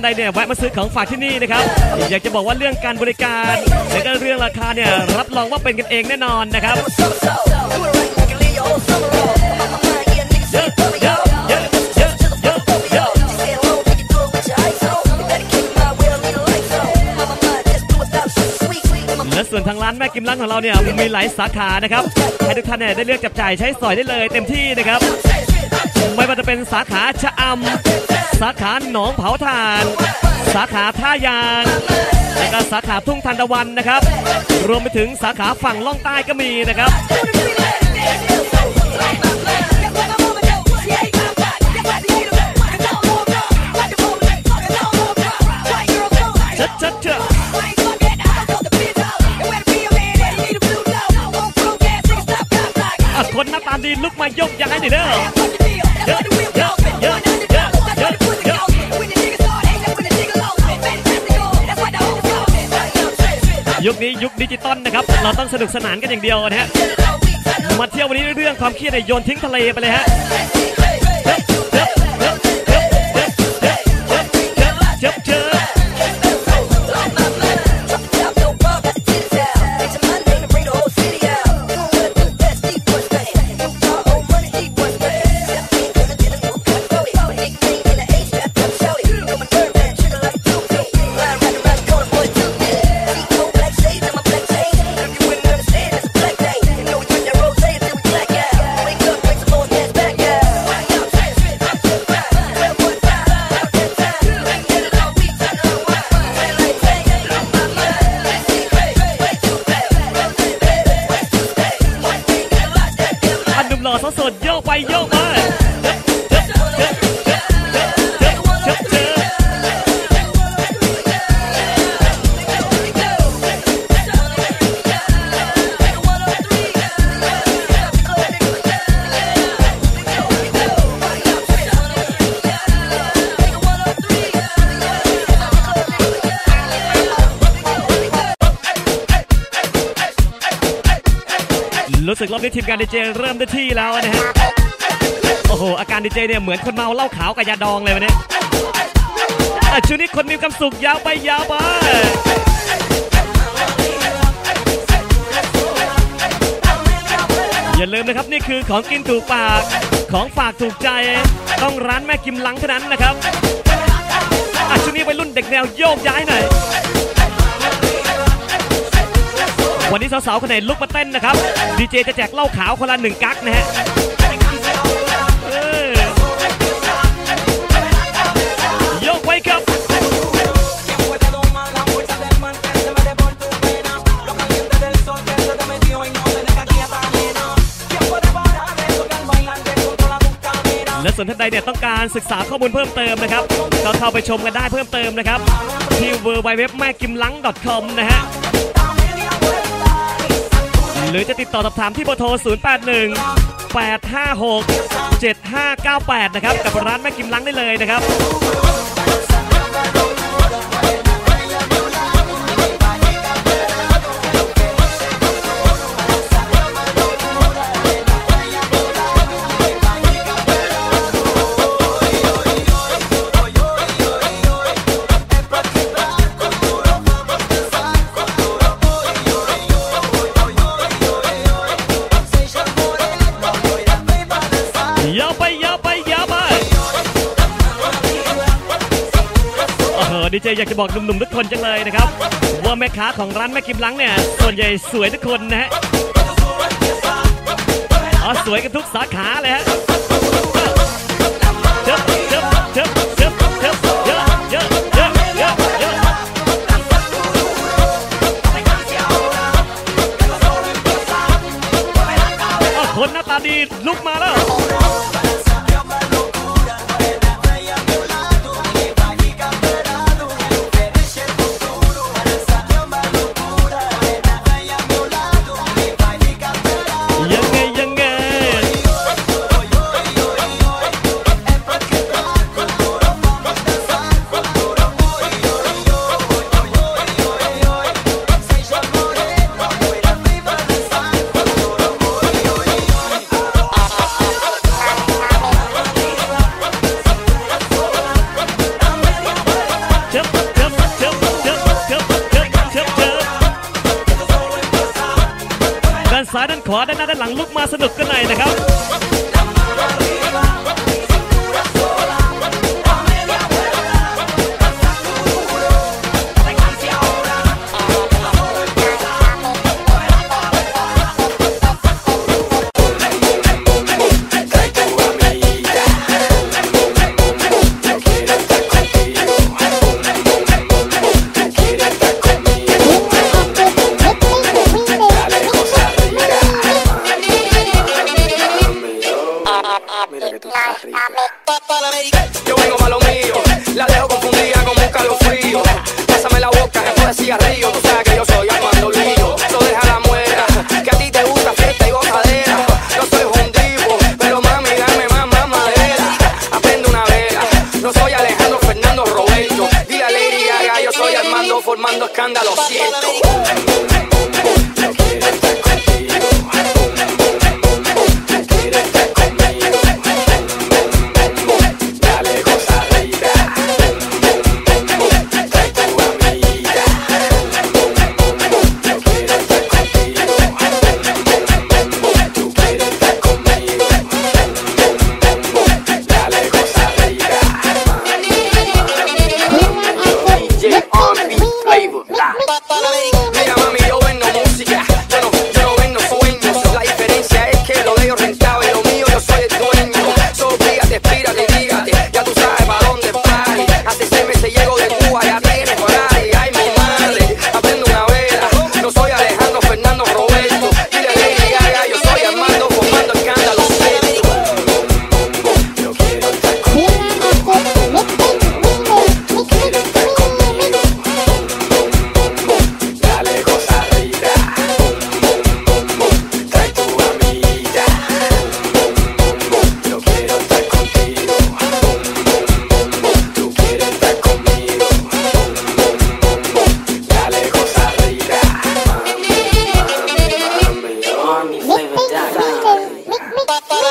านใดเนี่ยแวะมาซื้อของฝากที่นี่นะครับ อยากจะบอกว่าเรื่องการบริการและก็เรื่องราคาเนี่ยรับรองว่าเป็นกันเองแน่นอนนะครับและส่วนทางร้านแม่กิมร้านของเราเนี่ยมีหลายสาขานะครับให้ทุกท่านเนี่ยได้เลือกจับจ่ายใช้สอยได้เลยเต็มที่นะครับ ไม่ว่าจะเป็นสาขาชะอำสาขาหนองเผาถ่าน สาขาท่ายางแล้วก็สาขาทุ่งทันตะวันนะครับ รวมไปถึงสาขาฝั่งล่องใต้ก็มีนะครับคนหน้าตาดีลุกมายกย้ายหน่อยเด้อ ยุคนี้ยุคดิจิตอลนะครับ เราต้องสนุกสนานกันอย่างเดียวนะฮะ มาเที่ยววันนี้เรื่องความเครียดเนี่ยโยนทิ้งทะเลไปเลยฮะ หล่อสดโยกไปโยกมา รู้สึกรอบนี้ทีมงานดีเจเริ่มได้ที่แล้วนะฮะ โอ้โห อาการดีเจเนี่ยเหมือนคนเมาเหล้าขาวกับยาดองเลยวันนี้อ่ช่วงนี้คนมีความสุขยาวไปยาวไปอย่าลืมนะครับนี่คือของกินถูกปากของฝากถูกใจ ต้องร้านแม่กิมลังเท่านั้นนะครับอ่ช่วงนี้ไปรุ่นเด็กแนวโยกย้ายหน่อย วันนี้สาวๆคนไหนลุกมาเต้นนะครับดีเจจะแจกเหล้าขาวคนละหนึ่งกั๊กนะฮะยกไว้ครับและส่วนท่านใดเนี่ยต้องการศึกษาข้อมูลเพิ่มเติมนะครับก็เข้าไปชมกันได้เพิ่มเติมนะครับที่ w w w แม่กิมลัง .com นะฮะ รือจะติดต่อสอบถามที่เบอร์โทร 081 856 7598 นะครับ กับร้านแม่กิมลังได้เลยนะครับ ยาวไปยาวไปยาวไปโอ้โหดีเจอยากจะบอกหนุ่มๆทุกคนจังเลยนะครับ ว่าแม่ค้าของร้านแม่กิมลังเนี่ย ส่วนใหญ่สวยทุกคนนะฮะอ๋อสวยกันทุกสาขาเลยฮะ ซ้ายด้านขวาด้านหน้าด้านหลังลุกมาสนุกกันหน่อยนะครับ Yo vengo pa' lo mío, la dejo confundida como un calofrío. Pásame la boca, después de cigarrillo. Tú sabes que yo soy Armando Lío. So deja la muera, que a ti te gusta fiesta y gozadera. No soy un divo, pero mami, dame más, más madera. Aprende una vela, no soy Alejandro Fernando Roberto. Dile a Lady Gaga, yo soy Armando formando escándalo, siento. ba ba